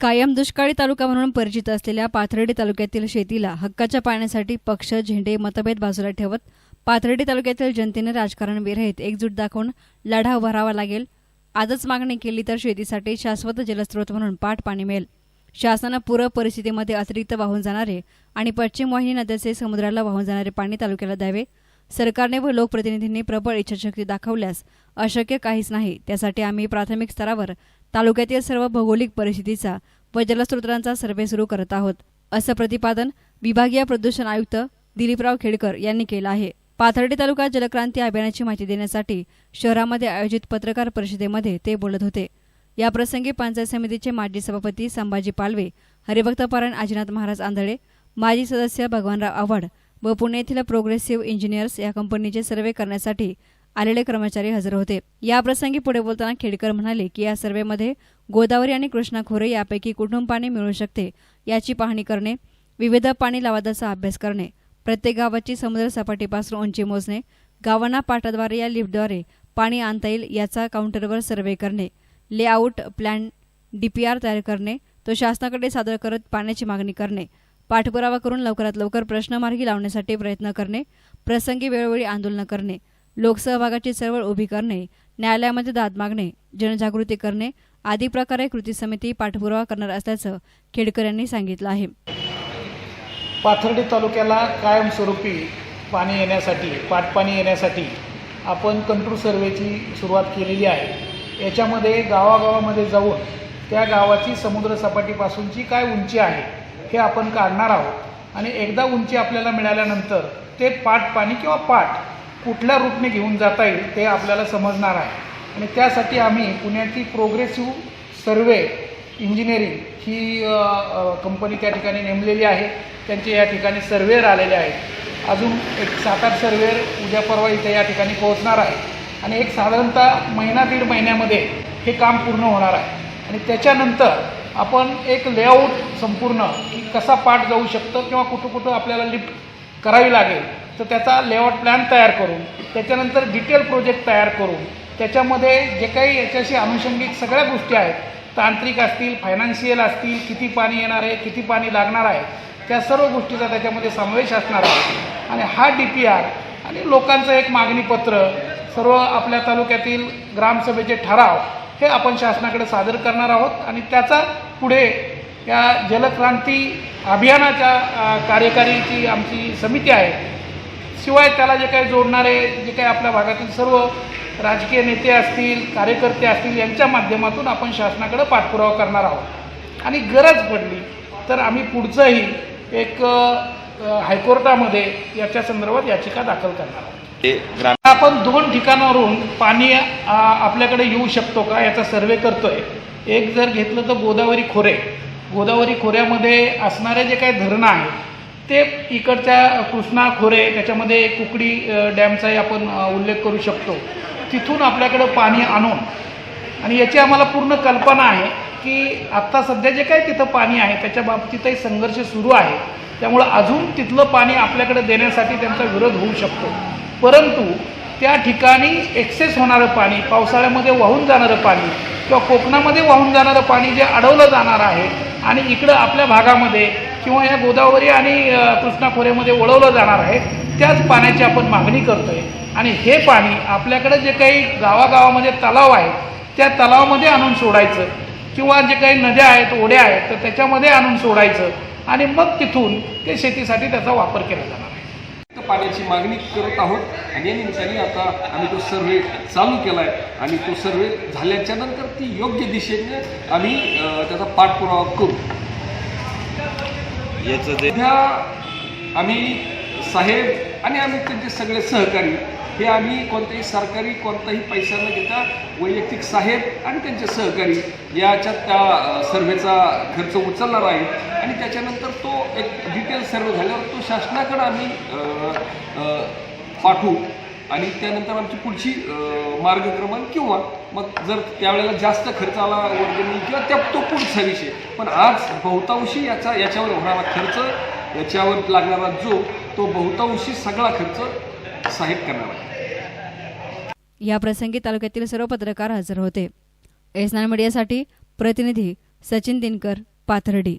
कायम दुष्काळी तालुका म्हणून परिचित असलेल्या पाथर्डी तालुक्यातील शेतीला हक्काच्या पाण्यासाठी पक्ष झेंडे मतभेद बाजूला ठेवत पाथर्डी तालुक्यातील जनतेने राजकारण विरहित एकजूट दाखवून लढा उभारावा लागेल. आजच मागणी केली तर शेतीसाठी शाश्वत जलस्रोत म्हणून पाठ पाणी मिळेल. शासनानं पूर परिस्थितीमध्ये अतिरिक्त वाहून जाणारे आणि पश्चिम वाहिनी नद्याचे समुद्राला वाहून जाणारे पाणी तालुक्याला द्यावे. सरकारने व लोकप्रतिनिधींनी प्रबळ इच्छाशक्ती दाखवल्यास अशक्य काहीच नाही. त्यासाठी आम्ही प्राथमिक स्तरावर तालुक्यातील सर्व भौगोलिक परिस्थितीचा व जलस्रोतांचा सर्वे सुरू करत आहोत. असं प्रतिपादन विभागीय प्रदूषण आयुक्त दिलीपराव खेडकर यांनी केलं आहे. पाथर्डी तालुका जलक्रांती अभियानाची माहिती देण्यासाठी शहरामध्ये आयोजित पत्रकार परिषदेमध्ये ते बोलत होते. याप्रसंगी पंचायत समितीचे माजी सभापती संभाजी पालवे हरिभक्तपारायण आजीनाथ महाराज आंधळे माजी सदस्य भगवानराव आव्हाड व पुणे येथील प्रोग्रेसिव्ह इंजिनियर्स या कंपनीचे सर्वे करण्यासाठी आलेले कर्मचारी हजर होते. याप्रसंगी पुढे बोलताना खेडकर म्हणाले की या सर्वेमध्ये गोदावरी आणि कृष्णा खोरे यापैकी कुठून पाणी मिळू शकते याची पाहणी करणे विविध पाणी लवादाचा अभ्यास करणे प्रत्येक गावाची समुद्र सपाटीपासून उंची मोजणे गावांना पाटाद्वारे या लिफ्टद्वारे पाणी आणता येईल याचा काउंटरवर सर्वे करणे लेआउट प्लॅन डीपीआर तयार करणे तो शासनाकडे सादर करत पाण्याची मागणी करणे पाठपुरावा करून लवकरात लवकर प्रश्न मार्गी लावण्यासाठी प्रयत्न करणे प्रसंगी वेळोवेळी आंदोलनं करणे लोकसहभागाची चळवळ उभी करणे न्यायालयामध्ये दाद मागणे जनजागृती करणे आदी प्रकारे कृती समिती पाठपुरावा करणार असल्याचं खेडकर यांनी सांगितलं आहे. पाथर्डी तालुक्याला कायमस्वरूपी पाणी येण्यासाठी पाटपाणी येण्यासाठी आपण कंट्रोल सर्वेची सुरुवात केलेली आहे. याच्यामध्ये गावागावामध्ये जाऊन त्या गावाची समुद्रसपाटीपासूनची काय उंची आहे हे आपण काढणार आहोत. आणि एकदा उंची आपल्याला मिळाल्यानंतर ते पाट पाणी किंवा पाट कुठल्या रूपने घेऊन जाता येईल ते आपल्याला समजणार आहे. आणि त्यासाठी आम्ही पुण्याची प्रोग्रेसिव्ह सर्वे इंजिनिअरिंग ही कंपनी त्या ठिकाणी नेमलेली आहे. त्यांचे या ठिकाणी सर्वेअर आलेले आहेत. अजून एक सात आठ सर्वेअर उद्या परवा इथे या ठिकाणी पोहोचणार आहे. आणि एक साधारणतः महिना दीड महिन्यामध्ये हे काम पूर्ण होणार आहे. आणि त्याच्यानंतर आपण एक लेआउट संपूर्ण की कसा पाठ जाऊ शकतं किंवा कुठं कुठं आपल्याला लिफ्ट करावी लागेल तर त्याचा लेआउट प्लॅन तयार करून त्याच्यानंतर डिटेल प्रोजेक्ट तयार करून त्याच्यामध्ये जे काही याच्याशी अनुषंगिक सगळ्या गोष्टी आहेत तांत्रिक असतील फायनान्शियल असतील किती पाणी येणार आहे किती पाणी लागणार आहे त्या सर्व गोष्टीचा त्याच्यामध्ये समावेश असणार आहे. आणि हा डी पी आर आणि लोकांचं एक मागणीपत्र सर्व आपल्या तालुक्यातील ग्रामसभेचे ठराव हे आपण शासनाकडे सादर करणार आहोत. आणि त्याचा पुढे या जलक्रांती अभियानाच्या कार्यकारीची आमची समिती आहे शिवाय त्याला जे काही जोडणारे जे काही आपल्या भागातील सर्व राजकीय नेते असतील कार्यकर्ते असतील यांच्या माध्यमातून आपण शासनाकडे पाठपुरावा करणार आहोत. आणि गरज पडली तर आम्ही पुढचंही एक हायकोर्टामध्ये याच्या संदर्भात याचिका दाखल करणार आहोत. आपण दोन ठिकाणावरून पाणी आपल्याकडे येऊ शकतो का याचा सर्वे करतोय. एक जर घेतलं तर गोदावरी खोरे. गोदावरी खोऱ्यामध्ये असणारे जे काही धरणं आहेत ते इकडच्या कृष्णा खोरे त्याच्यामध्ये कुकडी डॅमचाही आपण उल्लेख करू शकतो. तिथून आपल्याकडं पाणी आणून आणि याची आम्हाला पूर्ण कल्पना आहे की आत्ता सध्या जे काही तिथं पाणी आहे त्याच्या बाबतीतही संघर्ष सुरू आहे. त्यामुळं अजून तिथलं पाणी आपल्याकडे देण्यासाठी त्यांचा विरोध होऊ शकतो. परंतु त्या ठिकाणी एक्सेस होणारं पाणी पावसाळ्यामध्ये वाहून जाणारं पाणी किंवा कोकणामध्ये वाहून जाणारं पाणी जे अडवलं जाणार आहे आणि इकडं आपल्या भागामध्ये किंवा या गोदावरी आणि कृष्णा खोऱ्यामध्ये वळवलं जाणार आहे त्याच पाण्याची आपण मागणी करतोय. आणि हे पाणी आपल्याकडे जे काही गावागावामध्ये तलाव आहे त्या तलावामध्ये आणून सोडायचं. किंवा जे काही नद्या आहेत ओढ्या आहेत तर त्याच्यामध्ये आणून सोडायचं. आणि मग तिथून ते शेतीसाठी त्याचा वापर केला जाणार आहे. पाण्याची मागणी करत आहोत. आणि या निमित्ताने आता आम्ही तो सर्वे चालू केला आहे आणि तो सर्वे झाल्याच्यानंतर ती योग्य दिशेने आम्ही त्याचा पाठपुरावा करू. याचं जे आम्ही साहेब आणि आम्ही त्यांचे सगळे सहकारी हे आम्ही कोणत्याही सरकारी कोणताही पैसा न घेता वैयक्तिक साहेब आणि त्यांचे सहकारी याच्यात त्या सर्वेचा खर्च उचलणार आहे. आणि त्याच्यानंतर तो एक डिटेल सर्वे झाल्यावर तो शासनाकडे आम्ही पाठवू. आणि त्यानंतर आमची पुढची मार्गक्रमण किंवा मग जर त्यावेळेला जास्त खर्च आला वर्गणी किंवा त्या तो पुढचा विषय. पण आज बहुतांशी याचा याच्यावर होणारा खर्च याच्यावर लागणारा जो तो बहुतांशी सगळा खर्च साहेब करणार आहे. या प्रसंगी तालुक्यातील सर्व पत्रकार हजर होते. एस मीडियासाठी प्रतिनिधी सचिन दिनकर पाथर्डी.